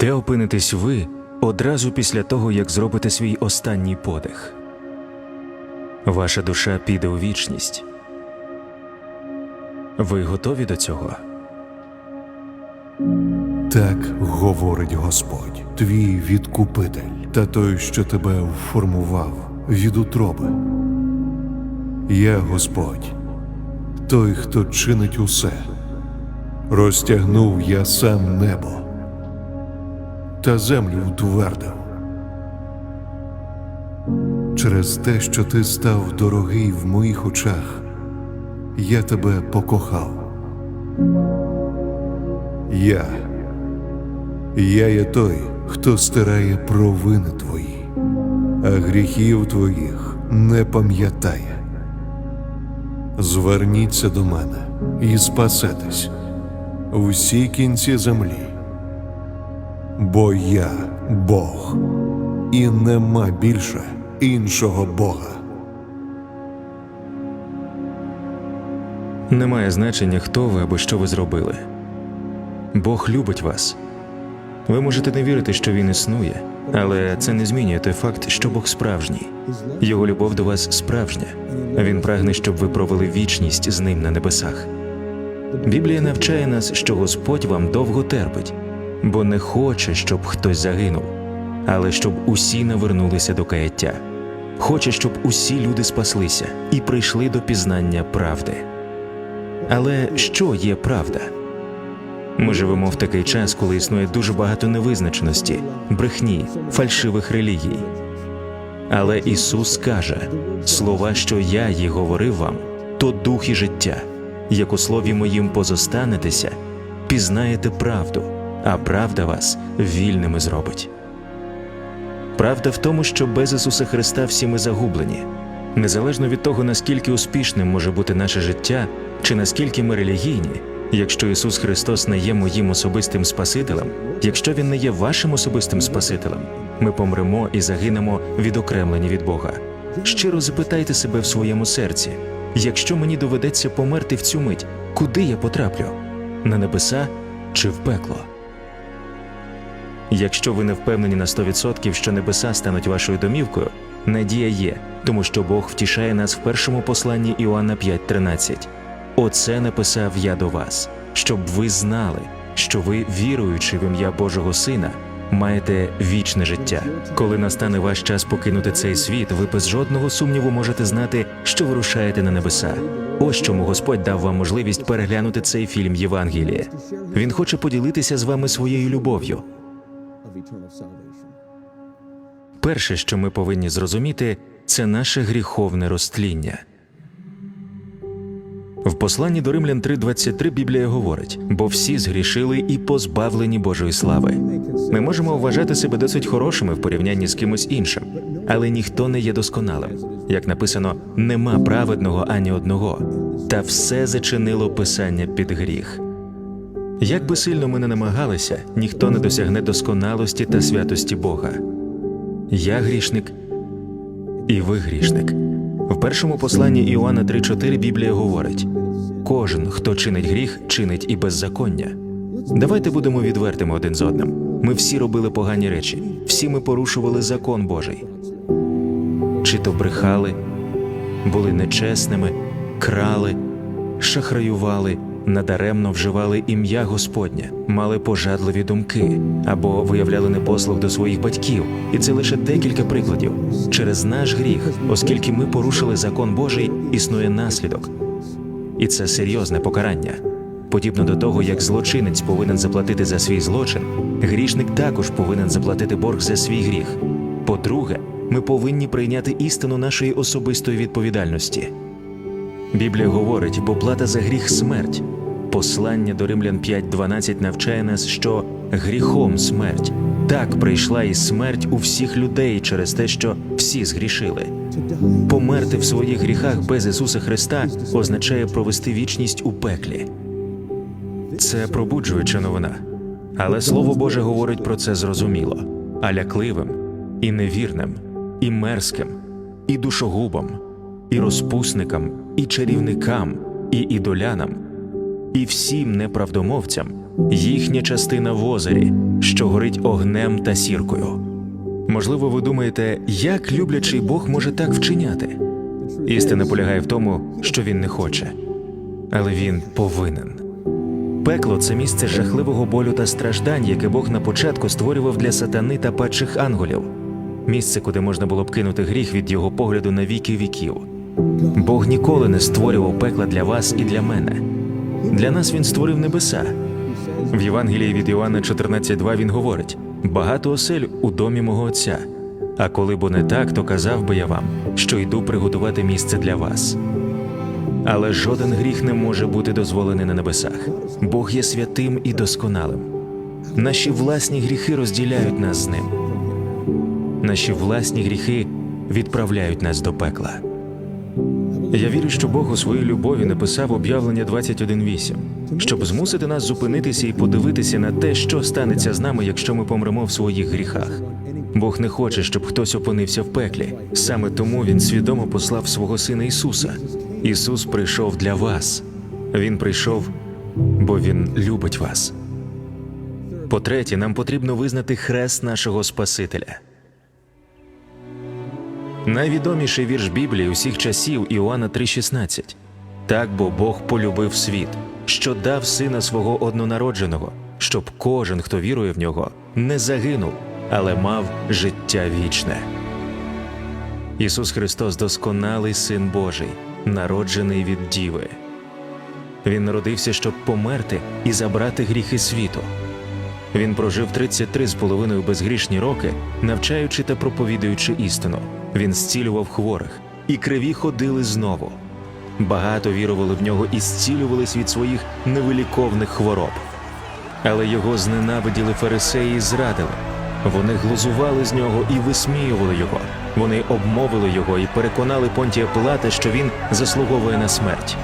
Де опинитесь ви одразу після того, як зробите свій останній подих? Ваша душа піде у вічність. Ви готові до цього? Так говорить Господь, твій відкупитель, та той, що тебе вформував від утроби. Я Господь, той, хто чинить усе. Розтягнув я сам небо, та землю утвердив. Через те, що ти став дорогий в моїх очах, я тебе покохав. Я. Я є той, хто стирає провини твої, а гріхів твоїх не пам'ятає. Зверніться до мене і спасетесь усі кінці землі. Бо я Бог, і нема більше іншого Бога. Немає значення, хто ви або що ви зробили. Бог любить вас. Ви можете не вірити, що він існує, але це не змінює той факт, що Бог справжній. Його любов до вас справжня. Він прагне, щоб ви провели вічність з ним на небесах. Біблія навчає нас, що Господь вам довго терпить, бо не хоче, щоб хтось загинув, але щоб усі навернулися до каяття. Хоче, щоб усі люди спаслися і прийшли до пізнання правди. Але що є правда? Ми живемо в такий час, коли існує дуже багато невизначеності, брехні, фальшивих релігій. Але Ісус каже: слова, що я їй говорив вам, то дух і життя, як у слові моїм позостанетеся, пізнаєте правду, а правда вас вільними зробить. Правда в тому, що без Ісуса Христа всі ми загублені. Незалежно від того, наскільки успішним може бути наше життя, чи наскільки ми релігійні, якщо Ісус Христос не є моїм особистим Спасителем, якщо Він не є вашим особистим Спасителем, ми помремо і загинемо відокремлені від Бога. Щиро запитайте себе в своєму серці: якщо мені доведеться померти в цю мить, куди я потраплю? На небеса чи в пекло? Якщо ви не впевнені на 100%, що небеса стануть вашою домівкою, надія є, тому що Бог втішає нас в першому посланні Іоанна 5.13. Оце написав я до вас, щоб ви знали, що ви, віруючи в ім'я Божого Сина, маєте вічне життя. Коли настане ваш час покинути цей світ, ви без жодного сумніву можете знати, що ви рушаєте на небеса. Ось чому Господь дав вам можливість переглянути цей фільм Євангеліє. Він хоче поділитися з вами своєю любов'ю. Перше, що ми повинні зрозуміти, це наше гріховне розтління. В посланні до Римлян 3.23 Біблія говорить: бо всі згрішили і позбавлені Божої слави. Ми можемо вважати себе досить хорошими в порівнянні з кимось іншим, але ніхто не є досконалим. Як написано, нема праведного ані одного, та все зачинило писання під гріх. Як би сильно ми не намагалися, ніхто не досягне досконалості та святості Бога. Я грішник, і ви грішник. В першому посланні Іоанна 3.4 Біблія говорить: кожен, хто чинить гріх, чинить і беззаконня. Давайте будемо відвертими один з одним. Ми всі робили погані речі, всі ми порушували закон Божий. Чи то брехали, були нечесними, крали, шахраювали, надаремно вживали ім'я Господнє, мали пожадливі думки або виявляли непослух до своїх батьків. І це лише декілька прикладів. Через наш гріх, оскільки ми порушили закон Божий, існує наслідок. І це серйозне покарання. Подібно до того, як злочинець повинен заплатити за свій злочин, грішник також повинен заплатити борг за свій гріх. По-друге, ми повинні прийняти істину нашої особистої відповідальності. Біблія говорить, бо плата за гріх смерть. Послання до Римлян 5.12 навчає нас, що гріхом смерть. Так прийшла і смерть у всіх людей через те, що всі згрішили. Померти в своїх гріхах без Ісуса Христа означає провести вічність у пеклі. Це пробуджуюча новина. Але Слово Боже говорить про це зрозуміло, а лякливим, і невірним, і мерзким, і душогубом, і розпусникам, і чарівникам, і ідолянам, і всім неправдомовцям їхня частина в озері, що горить огнем та сіркою. Можливо, ви думаєте, як люблячий Бог може так вчиняти? Істина полягає в тому, що він не хоче, але він повинен. Пекло це місце жахливого болю та страждань, яке Бог на початку створював для сатани та падших ангелів. Місце, куди можна було б кинути гріх від його погляду на віки віків. Бог ніколи не створював пекла для вас і для мене. Для нас він створив небеса. В Євангелії від Іоанна 14.2 він говорить: багато осель у домі мого отця. А коли б не так, то казав би я вам, що йду приготувати місце для вас. Але жоден гріх не може бути дозволений на небесах. Бог є святим і досконалим. Наші власні гріхи розділяють нас з ним. Наші власні гріхи відправляють нас до пекла. Я вірю, що Бог у своїй любові написав об'явлення 21.8, щоб змусити нас зупинитися і подивитися на те, що станеться з нами, якщо ми помремо в своїх гріхах. Бог не хоче, щоб хтось опинився в пеклі. Саме тому Він свідомо послав свого Сина Ісуса. Ісус прийшов для вас. Він прийшов, бо Він любить вас. По-третє, нам потрібно визнати хрест нашого Спасителя. Найвідоміший вірш Біблії усіх часів Іоанна 3,16. Так бо Бог полюбив світ, що дав сина свого однонародженого, щоб кожен, хто вірує в нього, не загинув, але мав життя вічне. Ісус Христос досконалий Син Божий, народжений від Діви. Він народився, щоб померти і забрати гріхи світу. Він прожив 33 з половиною безгрішні роки, навчаючи та проповідуючи істину. Він зцілював хворих, і криві ходили знову. Багато вірували в нього і зцілювались від своїх невиліковних хвороб. Але його зненавиділи фарисеї і зрадили. Вони глузували з нього і висміювали його. Вони обмовили його і переконали Понтія Пилата, що він заслуговує на смерть.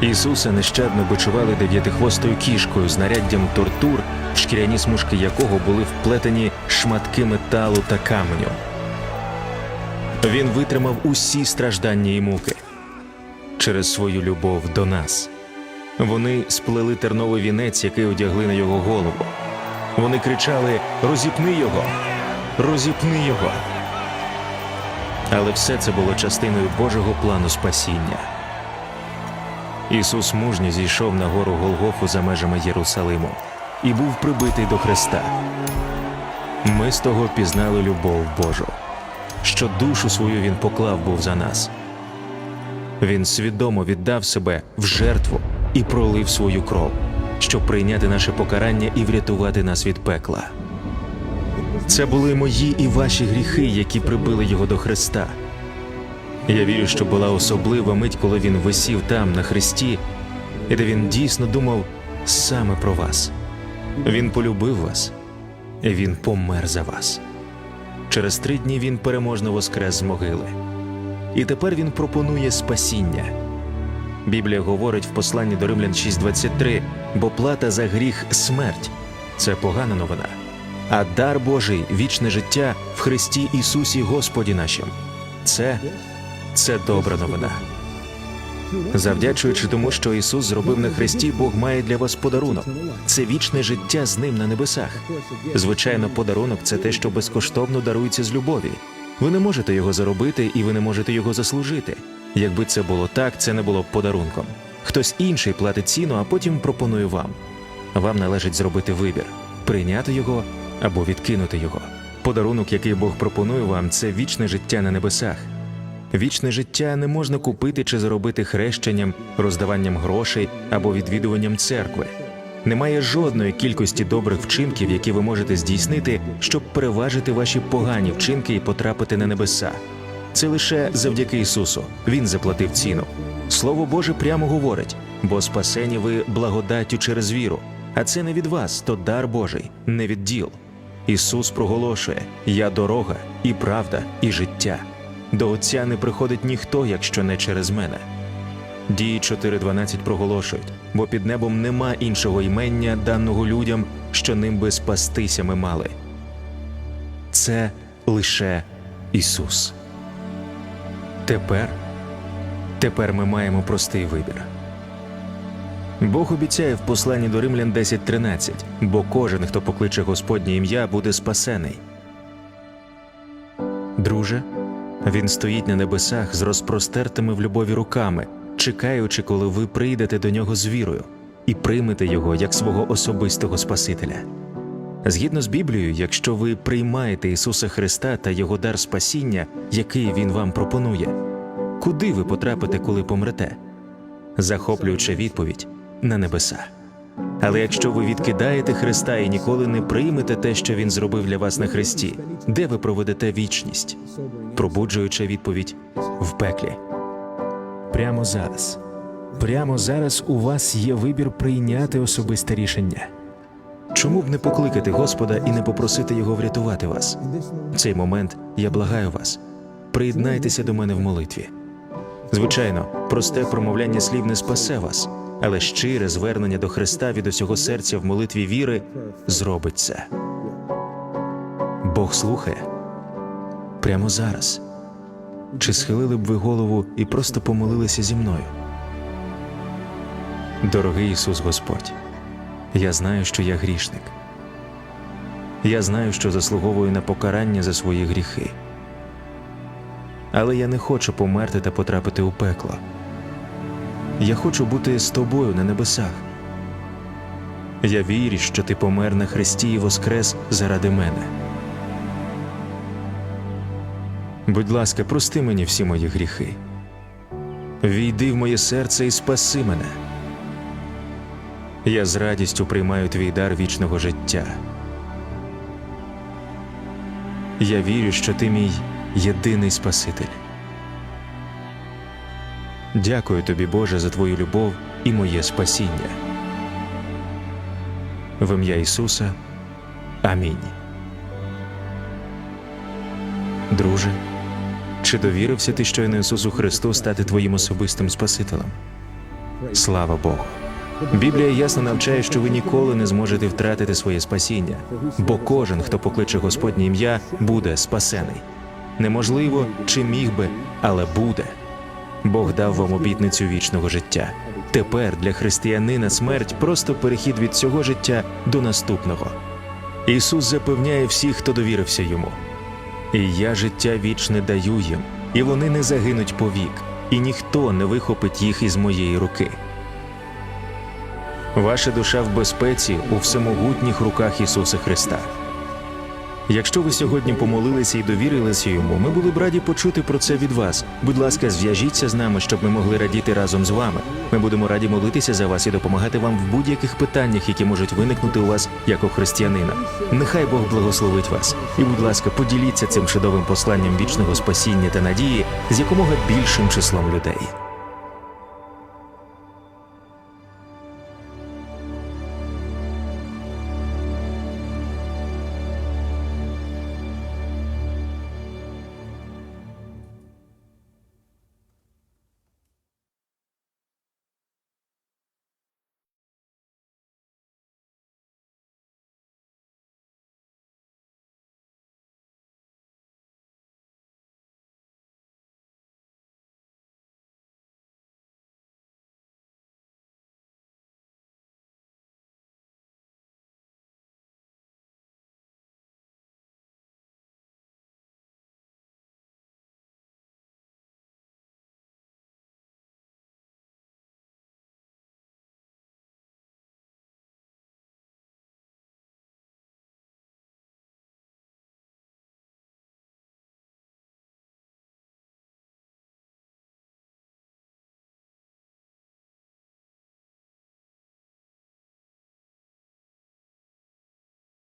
Ісуса нещадно бичували дев'ятихвостою кішкою з наряддям тортур, в шкіряні смужки якого були вплетені шматки металу та каменю. Він витримав усі страждання і муки через свою любов до нас. Вони сплели терновий вінець, який одягли на його голову. Вони кричали: Розіпни його! Розіпни його! Але все це було частиною Божого плану спасіння. Ісус мужньо зійшов на гору Голгофу за межами Єрусалиму і був прибитий до Христа. Ми з того пізнали любов Божу, що душу свою Він поклав був за нас. Він свідомо віддав себе в жертву і пролив свою кров, щоб прийняти наше покарання і врятувати нас від пекла. Це були мої і ваші гріхи, які прибили його до Христа. Я вірю, що була особлива мить, коли він висів там, на хресті, і де він дійсно думав саме про вас. Він полюбив вас, і він помер за вас. Через три дні він переможно воскрес з могили. І тепер він пропонує спасіння. Біблія говорить в посланні до Римлян 6:23, бо плата за гріх смерть це погана новина. А дар Божий вічне життя в Христі Ісусі Господі нашим. Це, це добра новина. Завдячуючи тому, що Ісус зробив на Христі, Бог має для вас подарунок. Це вічне життя з ним на небесах. Звичайно, подарунок це те, що безкоштовно дарується з любові. Ви не можете його заробити і ви не можете його заслужити. Якби це було так, це не було б подарунком. Хтось інший платить ціну, а потім пропонує вам. Вам належить зробити вибір прийняти його або відкинути його. Подарунок, який Бог пропонує вам, це вічне життя на небесах. Вічне життя не можна купити чи заробити хрещенням, роздаванням грошей або відвідуванням церкви. Немає жодної кількості добрих вчинків, які ви можете здійснити, щоб переважити ваші погані вчинки і потрапити на небеса. Це лише завдяки Ісусу. Він заплатив ціну. Слово Боже прямо говорить, бо спасені ви благодаттю через віру, а це не від вас, то дар Божий, не від діл. Ісус проголошує: Я дорога, і правда, і життя. До Отця не приходить ніхто, якщо не через мене. Дії 4.12 проголошують, бо під небом нема іншого імення, даного людям, що ним би спастися ми мали. Це лише Ісус. Тепер, тепер ми маємо простий вибір. Бог обіцяє в посланні до Римлян 10.13, бо кожен, хто покличе Господнє ім'я, буде спасений. Друже, він стоїть на небесах з розпростертими в любові руками, чекаючи, коли ви прийдете до нього з вірою і приймете його як свого особистого Спасителя. Згідно з Біблією, якщо ви приймаєте Ісуса Христа та Його дар спасіння, який Він вам пропонує, куди ви потрапите, коли помрете? Захоплююча відповідь на небеса. Але якщо ви відкидаєте Христа і ніколи не приймете те, що Він зробив для вас на Христі, де ви проведете вічність? Пробуджуюча відповідь в пеклі. Прямо зараз. Прямо зараз у вас є вибір прийняти особисте рішення. Чому б не покликати Господа і не попросити Його врятувати вас? В цей момент я благаю вас. Приєднайтеся до мене в молитві. Звичайно, просте промовляння слів не спасе вас, але щире звернення до Христа від усього серця в молитві віри зробить це. Бог слухає прямо зараз. Чи схилили б ви голову і просто помолилися зі мною? Дорогий Ісус Господь, я знаю, що я грішник. Я знаю, що заслуговую на покарання за свої гріхи. Але я не хочу померти та потрапити у пекло. Я хочу бути з тобою на небесах. Я вірю, що ти помер на хресті і воскрес заради мене. Будь ласка, прости мені всі мої гріхи. Війди в моє серце і спаси мене. Я з радістю приймаю твій дар вічного життя. Я вірю, що ти мій єдиний Спаситель. Дякую тобі, Боже, за твою любов і моє спасіння. В ім'я Ісуса. Амінь. Друже, чи довірився ти щойно Ісусу Христу стати твоїм особистим Спасителем? Слава Богу! Біблія ясно навчає, що ви ніколи не зможете втратити своє спасіння, бо кожен, хто покличе Господнє ім'я, буде спасений. Неможливо чи міг би, але буде. Бог дав вам обітницю вічного життя. Тепер для християнина смерть просто перехід від цього життя до наступного. Ісус запевняє всіх, хто довірився йому. І я життя вічне даю їм, і вони не загинуть повік, і ніхто не вихопить їх із моєї руки. Ваша душа в безпеці у всемогутніх руках Ісуса Христа. Якщо ви сьогодні помолилися і довірилися йому, ми були б раді почути про це від вас. Будь ласка, зв'яжіться з нами, щоб ми могли радіти разом з вами. Ми будемо раді молитися за вас і допомагати вам в будь-яких питаннях, які можуть виникнути у вас як у християнина. Нехай Бог благословить вас. І, будь ласка, поділіться цим чудовим посланням вічного спасіння та надії з якомога більшим числом людей.